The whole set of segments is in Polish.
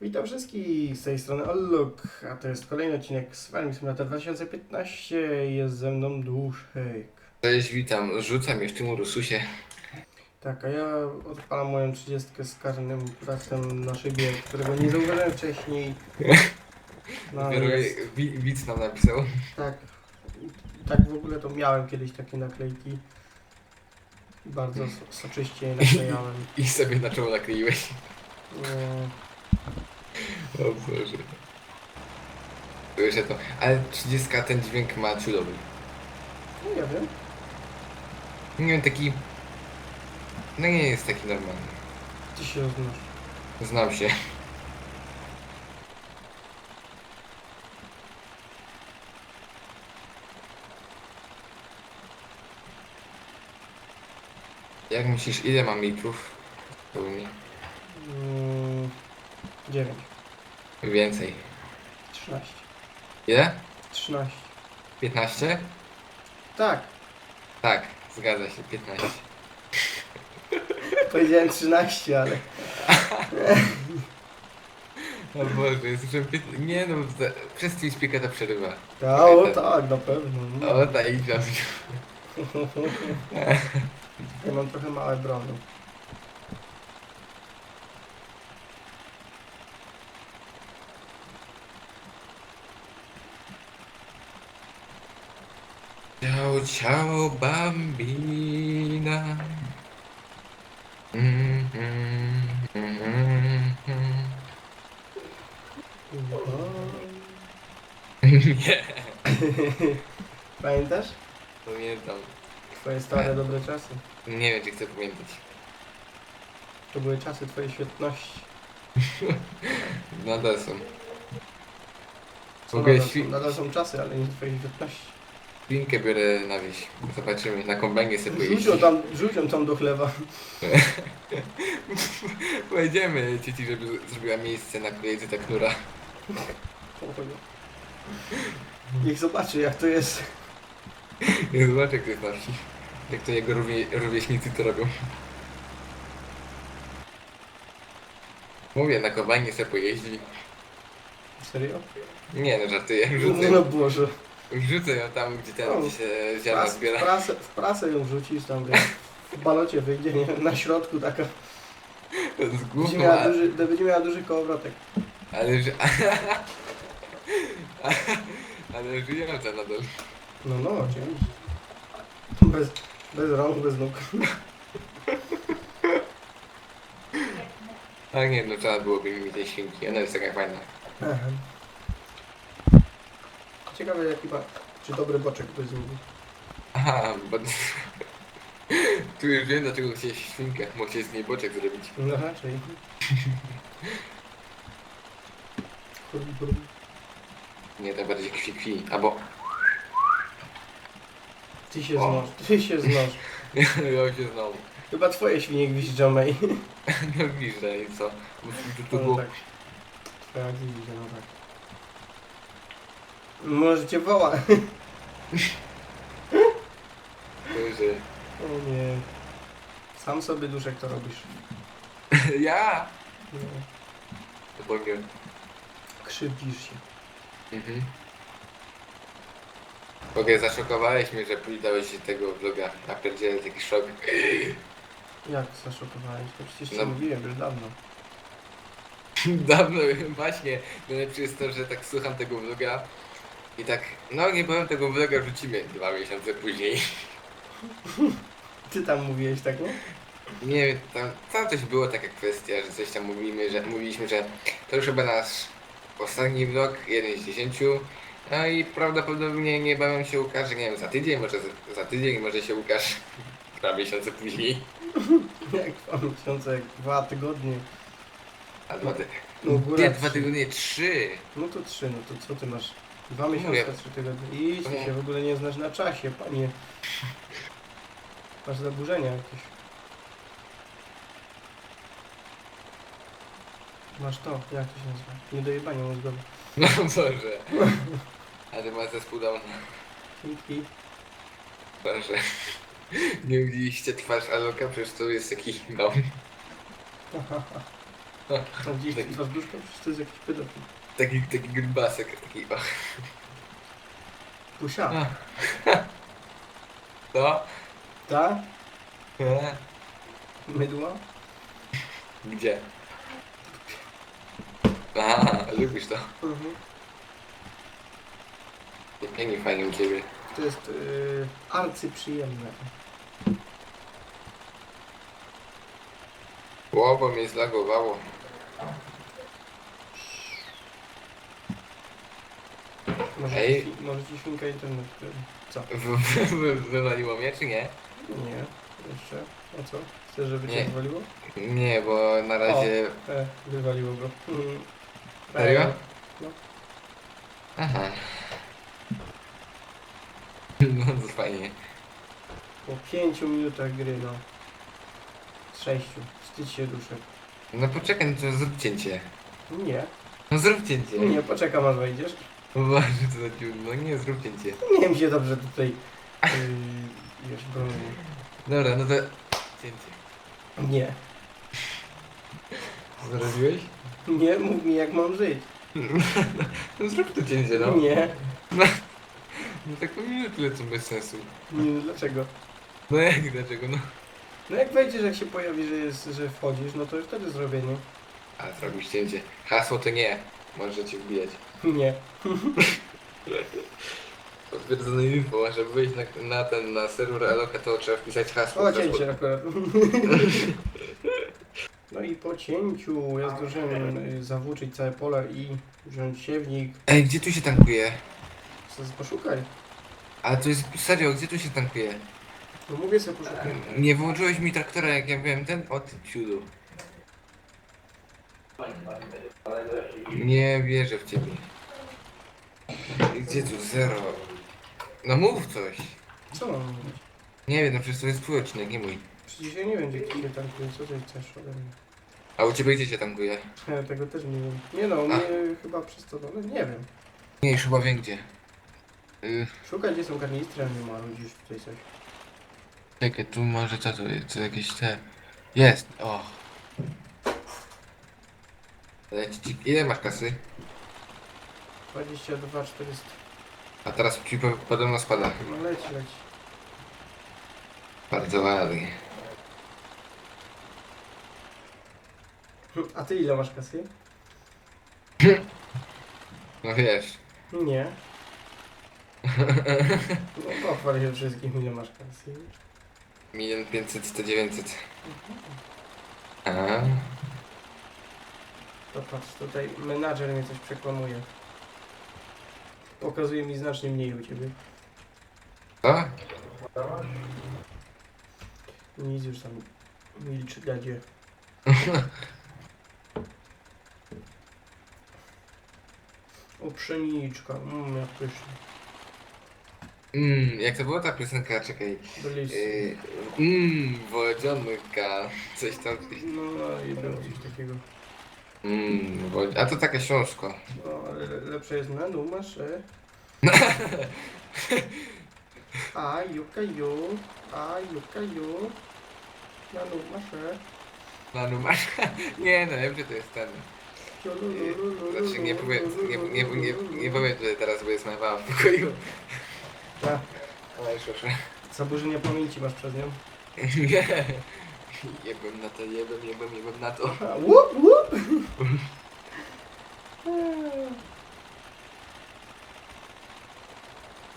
Witam wszystkich z tej strony Olluk, a to jest kolejny odcinek z Farming Simulator 2015. Jest ze mną Duszek. Cześć, witam. Rzucam jeszcze mu Rususie. Tak, a ja odpalam moją 30 z karnym pracem na szybie, którego nie zauważyłem wcześniej. No, Dopiero jest, wi- Widz nam napisał. tak, tak w ogóle to miałem kiedyś takie naklejki. Bardzo so- soczyście je naklejałem. I sobie na czoło nakleiłeś. No, O Boże. Słyszę to. Ale 30 ten dźwięk ma cudowny. no ja wiem. Nie wiem, taki... No nie jest taki normalny. Ty się znasz. Znam się. Jak myślisz, ile mam litrów? Mnie. Mm, 9, Więcej. 13, Ile? 13. 15? Tak, Tak, zgadza się, 15. powiedziałem 13, ale O Boże, jesteśmy pięt... Nie no, za- przez tej spieka ta przerywa. Ja, o tak, na pewno. no. O, ta i tam. Ja mam trochę małe brony. Ciao, ciao, bambina. Mm, mm, mm, mm, mm. Nie, Pamiętasz? pamiętam. Twoje stare, dobre czasy. Nie wiem, czy chcę pamiętać. To były czasy twojej świetności. Nadal są. W Co ogóle nadal, są, świ- nadal są czasy, ale nie twojej świetności. Świnkę biorę na wieś. Zobaczymy, na kombajnie sobie Rzuć ją tam, rzuć ją tam do chlewa. Pojedziemy cieci, żeby zrobiła miejsce na kolejce ta knura. Niech zobaczy jak to jest. Nie zobacz jak to jest na wsi. Jak to jego równie, rówieśnicy to robią. Mówię, na kombajnie sobie pojeździ. Serio? Nie no, żartuję. No, no Boże. Wrzucę ją tam, gdzie ten O, gdzie się ziarna Pras, w, zbiera. prasę, w prasę ją wrzucisz tam, wiesz. W balocie wyjdzie, nie? Na środku taka. Z Będzie główką, miała duży, będzie miała duży kołowrotek. ale, że... ale żyjąca nadal. No, no, oczywiście. Bez, bez rąk, bez nóg. A nie, no trzeba byłoby mi tej świnki, ona jest taka fajna. Aha. Ciekawe jaki ma, czy dobry boczek by zrobił. Aha, bo... Tu już wiem dlaczego chciałeś świnkę, bo chciałeś z niej boczek zrobić. No raczej. Nie, to bardziej kwi kwi, albo... Ty się O. znasz, ty się znasz. Ja się znowu. Chyba twoje świnie gwizdżą, mej. No że i co? Bo tu, tu No było... tak. Twoja gwizdża, no tak. Może cię woła. że... O nie. Sam sobie duszek to robisz. Ja! No. To. Krzywdzisz się. Mhm. Ogóle zaszokowałeś mnie, że dałeś się tego vloga. Na pierdziele taki szok. Jak zaszokowałeś? To przecież ci No. mówiłem już dawno. Dawno właśnie. Najlepsze jest to, że tak słucham tego vloga i tak, no nie powiem tego vloga wrzucimy dwa miesiące później. Ty tam mówiłeś tak, nie? Nie wiem, tam, tam coś było taka kwestia, że coś tam mówimy, że mówiliśmy, że to już chyba nasz ostatni vlog, jeden z dziesięciu. No i prawdopodobnie niebawem się ukaże, nie wiem, za tydzień, może za, za tydzień, może się ukaże dwa miesiące później. Jak dwa miesiące, jak dwa tygodnie. A dwa, ty... No, góra nie, dwa trzy. tygodnie, trzy. No to trzy, no to co ty masz? Dwa miesiące, trzy tygodnie. Idź, ty się w ogóle nie znasz na czasie, panie. Masz zaburzenia jakieś. Masz to, jak to się nazywa? Niedojebanie mózgowe. No Boże. A ty masz zespół Downa. Dzięki. Boże. Nie widzieliście twarz Aloka? Przecież to jest taki dom. A gdzieś ty masz duszkę? Przecież to jest jakiś pedofil. Taki, taki grubasek, taki o. Pusia. To? Ta? E? Mydła? Gdzie? Aha, lubisz to. Mhm. Pięknie fajnie u ciebie. To jest yy, arcyprzyjemne. Łowo mnie zlagowało. Może, Ej. ci, może ci świnka internet. Co? Wy- wywaliło mnie czy nie? Nie. Jeszcze? A co? Chcesz, żeby cię Nie. wywaliło? Nie, bo na razie... E, wywaliło go. Mhm. Serio? E, Aha. No to fajnie. Po pięciu minutach gry, no. Z sześciu. Wstydź się duszek. No poczekaj, no to zrób cięcie. Nie. No zrób cięcie. Nie, poczekam aż wejdziesz. Boże, co za dziur. No nie, zrób cięcie. Nie wiem się dobrze tutaj. Yy, broni. Dobra, no to... Cięcie. Nie. Zrobiłeś? Nie mów mi jak mam żyć. No zrób to cięcie, no. Nie. No tak po minuty lecą bez sensu. Nie, no dlaczego? No jak, dlaczego, no? No jak wejdziesz, jak się pojawi, że, jest, że wchodzisz, no to już wtedy zrobię, nie? A zrobisz cięcie. Hasło to nie. Może cię wbijać. Nie. Potwierdzone info, a żeby wejść na, na ten, na serwer Eloka, to trzeba wpisać hasło. O, cięcie akurat. No i po cięciu ja zdążyłem y, zawłóczyć całe pole i wziąć siewnik. Ej, gdzie tu się tankuje? Co poszukaj. Ale to jest serio, gdzie tu się tankuje? No mówię sobie poszukaj. Nie wyłączyłeś mi traktora, jak ja byłem ten od ciudu. Nie wierzę w ciebie. Gdzie tu zero? No mów coś. Co mam mówić? Nie wiem, no przecież to jest twój odcinek, nie mój. Przecież ja nie wiem, gdzie kiedy tankuje. Co ty chcesz ode mnie? A u ciebie gdzie się tankuje? Ja tego też nie wiem. Nie no, mnie chyba przez to, ale nie wiem. Nie, już chyba wiem gdzie. Y, Szukaj, gdzie są karnistry, a nie ma ludzisz tutaj coś. czekaj, tu może co to jest? To jakieś te... Jest, o. Leci ci... Ile masz kasy? 22, 400. A teraz ci po- podobno spada. No leci, leci. Bardzo ładnie. A ty ile masz kasy? No wiesz. Nie. No pochwal się wszystkim, ile masz kasy. Milion pięćset, sto dziewięćset. A, To patrz, tutaj menadżer mnie coś przekłamuje. Pokazuje mi znacznie mniej u ciebie. co? Nic już tam milczy gadzie. O pszeniczka, mmm jak pysznie. Mmm, jak to była ta piosenka? Czekaj. Yy, Mmm, wodzionka. Coś tam. No i było coś takiego. Mmm, wodz... A to taka książka. No ale le- lepsze jest na numerze. A juka ju, a juka ju. Na numerze. Na numer. Nie no, lepszy to jest ten. Znaczy nie powiem, nie, nie, nie, nie powiem tutaj teraz, bo jest moja mama w pokoju. A, Ale już proszę. zaburzenia pamięci masz przez nią. Nie. Jebem na to, jebem, jebem, jebem na to. Łup, łup.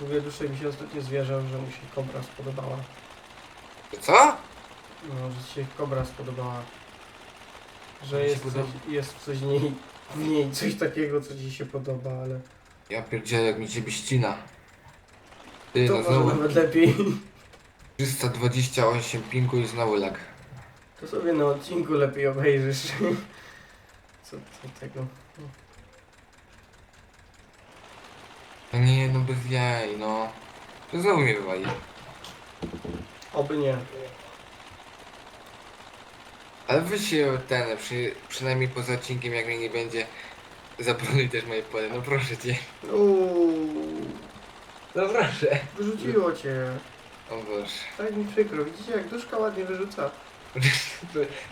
Mówię, duszek mi się ostatnio zwierzał, że mu się kobra spodobała. Co? No, że ci się kobra spodobała. Że Mi się jest coś, podoba. jest coś niej, w niej coś takiego, co ci się podoba, ale Ja pierdzielę, jak mi ciebie ścina. Ty, to no może znowu nawet lepiej. 328 pinku i znowu lag. To sobie na odcinku lepiej obejrzysz. Co, co tego? No nie, no bez jaj, no. To znowu mnie wywali. Oby nie. Ale weź się ten, przy, przynajmniej poza odcinkiem, jak mnie nie będzie, zaplanuj też moje pole, no proszę cię. Uuu, No proszę. wyrzuciło cię. O Boże. Tak mi przykro. Widzicie, jak duszka ładnie wyrzuca.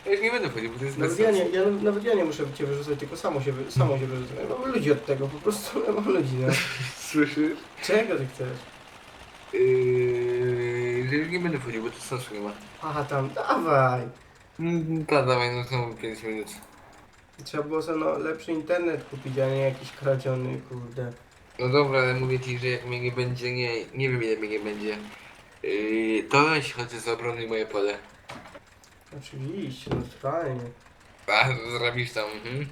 Ja już nie będę wchodził, bo to jest bez Nawet ja, nie, sensu. ja, nawet ja nie muszę cię wyrzucać, tylko samo się, wy- samo się wyrzucę. Ja Mam ludzi od tego, po prostu ja mam ludzi, no. Słyszysz? Czego ty chcesz? Yy, że już nie będę wchodził, bo to sensu nie ma. Aha, tam, dawaj. Mm, Tak, dawaj, no znowu 5 minut. Trzeba było sobie no, lepszy internet kupić, a nie jakiś kradziony, kurde. No dobra, ale mówię ci, że jak mnie nie będzie, nie, nie wiem ile mnie nie będzie. Yy, to weź choć z obrony moje pole. Oczywiście, naturalnie. A, zrobisz tam, mhm.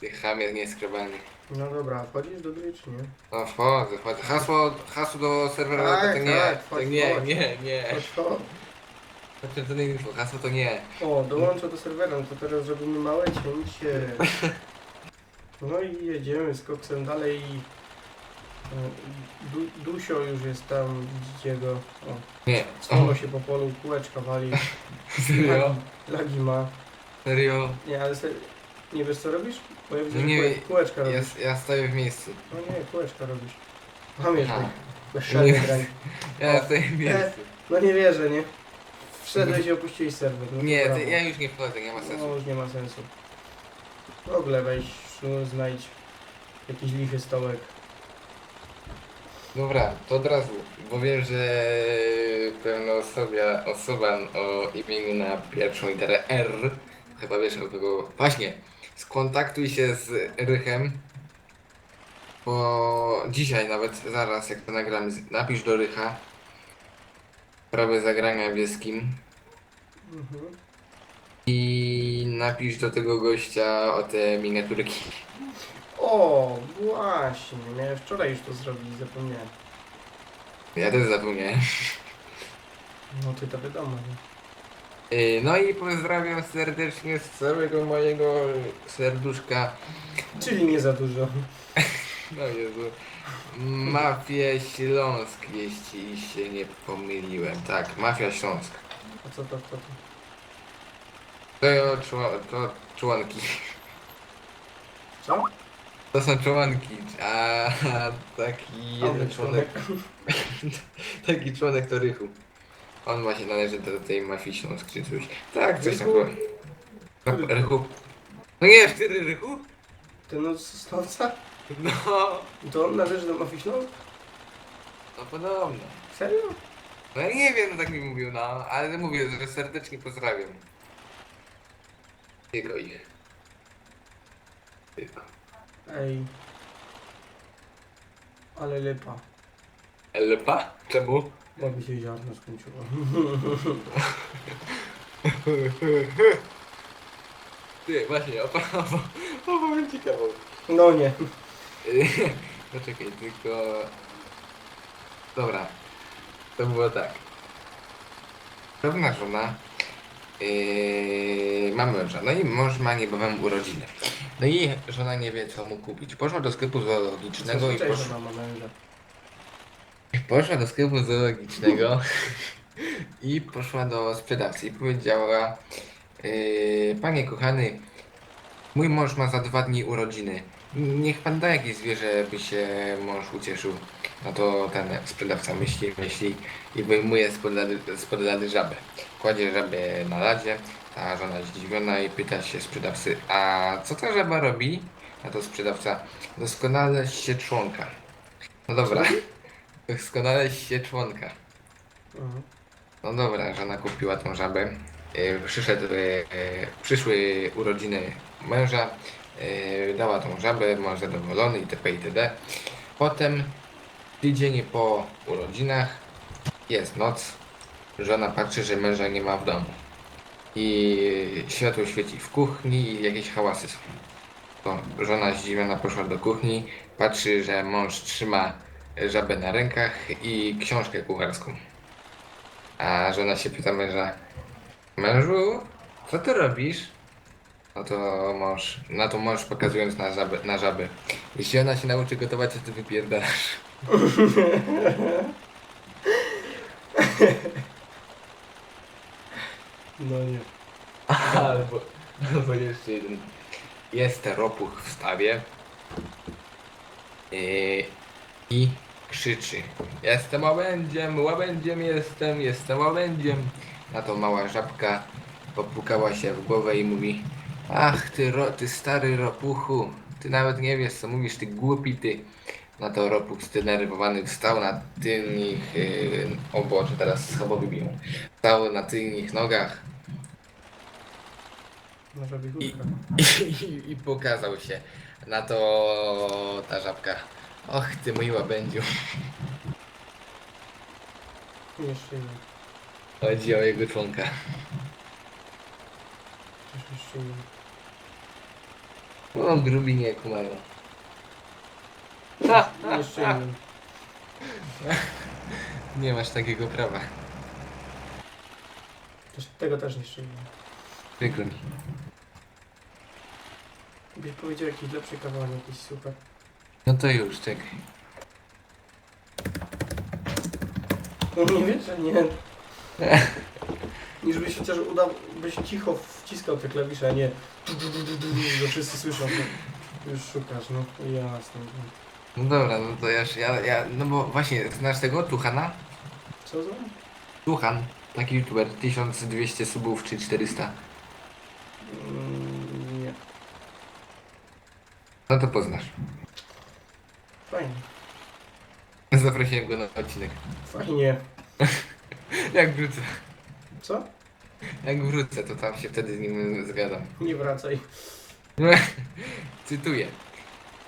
Ty chamie nieskrobany. No dobra, wchodzisz do gry, czy nie? No wchodzę, wchodzę. Hasło, hasło do serwera Tak, to nie, tak, to chodź, nie, chodź. nie, nie. Chodź, chodź. Potwierdzone info, hasło to nie. O, dołączę do serwera, no to teraz zrobimy małe cięcie. No i jedziemy z koksem dalej i... e, Du, Dusio już jest tam, widzicie go. O, Nie. cofnął się po polu, kółeczka wali. Serio? Lagi ma. Serio? Nie, ale se, nie wiesz co robisz? Bo ja widzę, że Nie, kółe- kółeczka Ja, robisz. ja stoję w miejscu. No nie, kółeczka robisz. Pamiętaj, Aha. bezczelny Nie. grań. Ja stoję w miejscu. No nie wierzę, nie? Wszedłeś i opuściłeś serwer. No to Nie, brawo. to ja już nie wchodzę, nie ma No sensu. już nie ma sensu. W ogóle weź, znajdź jakiś lichy stołek. Dobra, to od razu, bo wiem, że pewna osoba, osoba o imieniu na pierwszą literę R, chyba wiesz o kogo... Właśnie, skontaktuj się z Rychem, bo dzisiaj nawet, zaraz jak to nagramy, napisz do Rycha sprawę zagrania wieskim Mhm. i napisz do tego gościa o te miniaturki. O, właśnie, miałem wczoraj już to zrobić, zapomniałem. Ja też zapomniałem. No ty to wiadomo, nie? Yy, No i pozdrawiam serdecznie z całego mojego serduszka. Czyli nie za dużo. No Jezu. Mafia Śląsk, jeśli się nie pomyliłem. Tak, Mafia Śląsk. A co to, co to? To, czło- to członki. Co? To są członki, a, a taki jeden członek, taki członek to Rychu. On właśnie należy do tej Mafii Śląsk czy coś. Tak, coś tam Rychu? było. No, Rychu. No nie, ty Rychu? Ten od Sosnowca? No, To on należy do Mafii Śląsk? no podobno. Serio? No ja nie wiem, no tak mi mówił, no, ale mówię, że serdecznie pozdrawiam. Tylko ich. Tylko. Ej. Ale lipa. Elpa? Czemu? Bo mi się ziarno skończyło. Ty, właśnie, ci kawał. No nie. Poczekaj, tylko... Dobra. To było tak. Pewna żona yy, ma męża, no i mąż ma niebawem urodziny. No i żona nie wie co mu kupić. Poszła do sklepu zoologicznego i poszła... że mama męża. Poszła do sklepu zoologicznego i poszła do sprzedawcy i powiedziała yy, Panie kochany, mój mąż ma za dwa dni urodziny. Niech pan da jakieś zwierzę, by się mąż ucieszył. No to ten sprzedawca myśli, myśli i wyjmuje spod lady, spod lady żabę. Kładzie żabę na ladzie, a żona zdziwiona i pyta się sprzedawcy, a co ta żaba robi? A to sprzedawca, doskonale się członka. No dobra. Doskonale się członka. Mhm. No dobra, żona kupiła tą żabę. E, Przyszedł, e, przyszły urodziny męża, e, dała tą żabę, mąż zadowolony itp. itd. Potem tydzień po urodzinach jest noc, żona patrzy, że męża nie ma w domu. I światło świeci w kuchni i jakieś hałasy są. To żona zdziwiona poszła do kuchni, patrzy, że mąż trzyma żabę na rękach i książkę kucharską. A żona się pyta męża, mężu, co ty robisz? No to mąż, na to mąż pokazując na żabę, na żabę. Jeśli ona się nauczy gotować, to ty wypierdalasz. No nie. Albo, albo jeszcze jeden. Jest ropuch w stawie yy, i krzyczy Jestem łabędziem, łabędziem jestem, jestem łabędziem. Na to mała żabka popukała się w głowę i mówi Ach ty, ro, ty stary ropuchu, ty nawet nie wiesz co mówisz, ty głupi ty. Na to ropuch zdenerwowany wstał na tylnych, yy, o Boże, teraz schabowy biją. Wstał na tylnych nogach Nasza i, i, i pokazał się. Na to ta żabka. Och ty mój łabędziu. Jeszcze jeden. Chodzi o jego członka. Przecież jeszcze jeden. O grubi nie kumaru. Jeszcze jeden. Nie masz takiego prawa. Też, tego też jeszcze. Przykro mi. Byś powiedział jakiś lepszy kawałek, jakiś super. No to już, czekaj. No nie wiesz, że nie. Niż byś chociaż udał, byś cicho wciskał te klawisze, a nie tu, tu, tu, tu, tu, że wszyscy słyszą. To już szukasz, no jasne. No dobra, no to ja, ja, ja no bo właśnie, znasz tego Tuchana? Co za? Tuchan, taki youtuber, 1200 subów czy 400. Mm. No to poznasz. Fajnie. Zaprosiłem go na odcinek. Fajnie. Jak wrócę, Co? jak wrócę, to tam się wtedy z nim zgadam. Nie wracaj. Cytuję.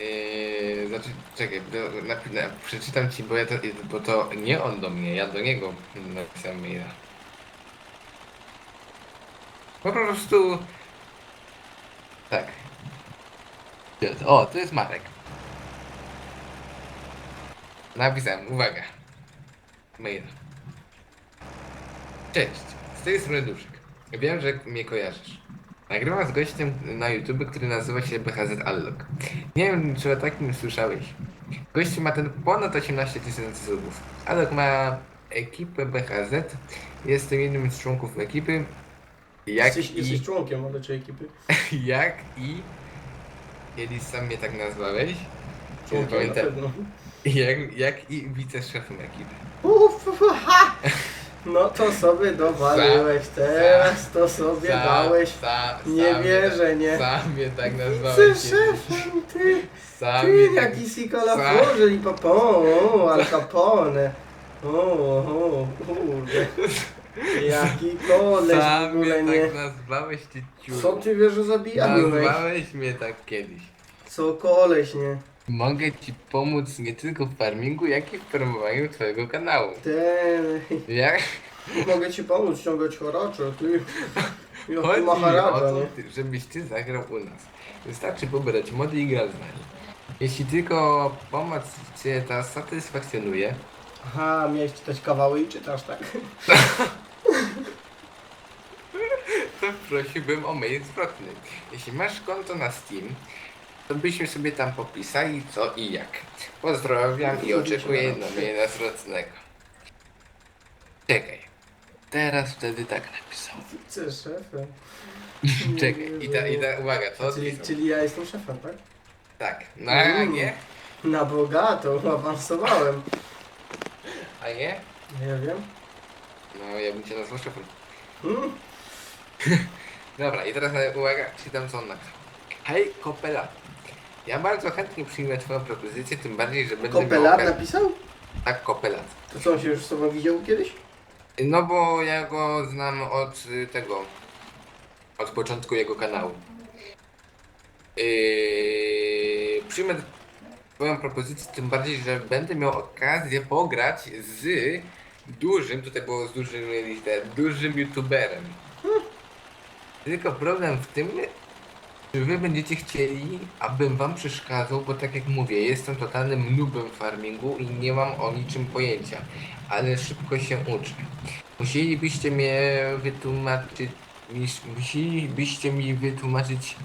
Yy, znaczy, czekaj, do, na, na, przeczytam ci, bo, ja to, bo to nie on do mnie, ja do niego napisałem maila. Po prostu... Tak. O, to jest Marek. Napisałem, uwaga. Mail. Cześć, z tej strony Duszek. Wiem, że mnie kojarzysz. Nagrywam z gościem na YouTube, który nazywa się BHZ Allok. Nie wiem, czy o takim słyszałeś. Gościu ma ten ponad 18 tysięcy subów. Allok ma ekipę BHZ. Jestem jednym z członków ekipy. Jak jesteś, i, jesteś członkiem maleczej ekipy. jak i... Kiedyś sam mnie tak nazwałeś. Członkiem na pamiętam. pewno. Jak, jak i wiceszefem ekipy. Uff, ha! No to sobie dowaliłeś, teraz to sobie Sam- dałeś. Nie sam wierzę, mnie, nie. Sam mnie tak nazwałeś. Ty kiedyś. szefem, ty, Sam ty, mnie tak jaki Sicola Sam- Forge i Papon, Al Capone. O, o, kurde. Jaki koleś w Sam ogóle mnie nie. tak nazwałeś, ty ciu. Co ty wiesz o zabijaniu, ej? Nazwałeś mnie tak kiedyś. Co koleś, nie? Mogę ci pomóc nie tylko w farmingu, jak i w promowaniu twojego kanału. Ten, Jak? mogę ci pomóc ciągać haracze, ty. Jak Chodzi ty mi o to, nie? ty- żebyś ty zagrał u nas. Wystarczy pobrać mody i grać z nami. Jeśli tylko pomoc cię ta satysfakcjonuje, Aha, miałeś czytać kawały i czytasz, tak? to prosiłbym o mail zwrotny. Jeśli masz konto na Steam, to byśmy sobie tam popisali co i jak. Pozdrawiam i oczekuję na maila zwrotnego. Czekaj. Teraz wtedy tak napisał. Chcesz szefem? Czekaj, i ta, i ta, uwaga, co Czyli, odpisał? czyli ja jestem szefem, tak? Tak, no Mm. a nie? Na bogato, awansowałem. A nie? Nie wiem. No ja bym cię nazwał szefem. Hmm? Dobra, i teraz e, uwaga, czytam co on napisał. Hej, Kopela. Ja bardzo chętnie przyjmę twoją propozycję, tym bardziej, że będę Kopelar miał... napisał? Tak, Kopelat. To co, on się już z tobą widział kiedyś? No bo ja go znam od y, tego, od początku jego kanału. Yy, przyjmę twoją propozycję, tym bardziej, że będę miał okazję pograć z dużym, tutaj było z dużym liter, dużym youtuberem. Tylko problem w tym, czy wy będziecie chcieli, abym wam przeszkadzał, bo tak jak mówię, jestem totalnym nubem w farmingu i nie mam o niczym pojęcia, ale szybko się uczę. Musielibyście mnie wytłumaczyć, musielibyście mi wytłumaczyć,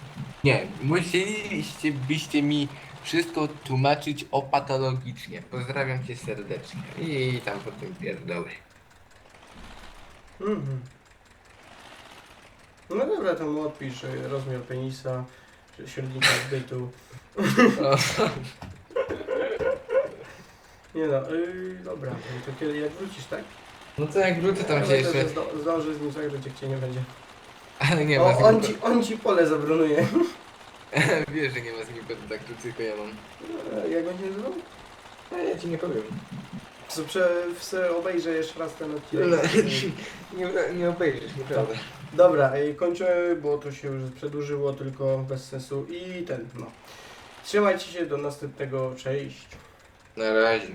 nie, musielibyście byście mi wszystko tłumaczyć opatologicznie. Pozdrawiam cię serdecznie. I tam potem pierdoły. Mhm. No dobra, to mu odpisz rozmiar penisa, średnika zbytu. Nie no, y, dobra, to kiedy jak wrócisz, tak? No to jak wrócę tam się Ale jeszcze. zdo- Zdąży z nim zagrać, jak cię nie będzie. Ale nie ma on, ci, on ci pole zabronuje. Wiesz, że nie ma z nim kontaktu, tylko ja mam. E, Jak będzie nazywał? No ja ci nie powiem. Co, prze, w- se obejrzę jeszcze raz ten odcinek. No, nie, nie obejrzysz, nieprawda. Tak. Dobra, e, kończę, bo to się już przedłużyło, tylko bez sensu i ten, no. Trzymajcie się do następnego, cześć. Na razie.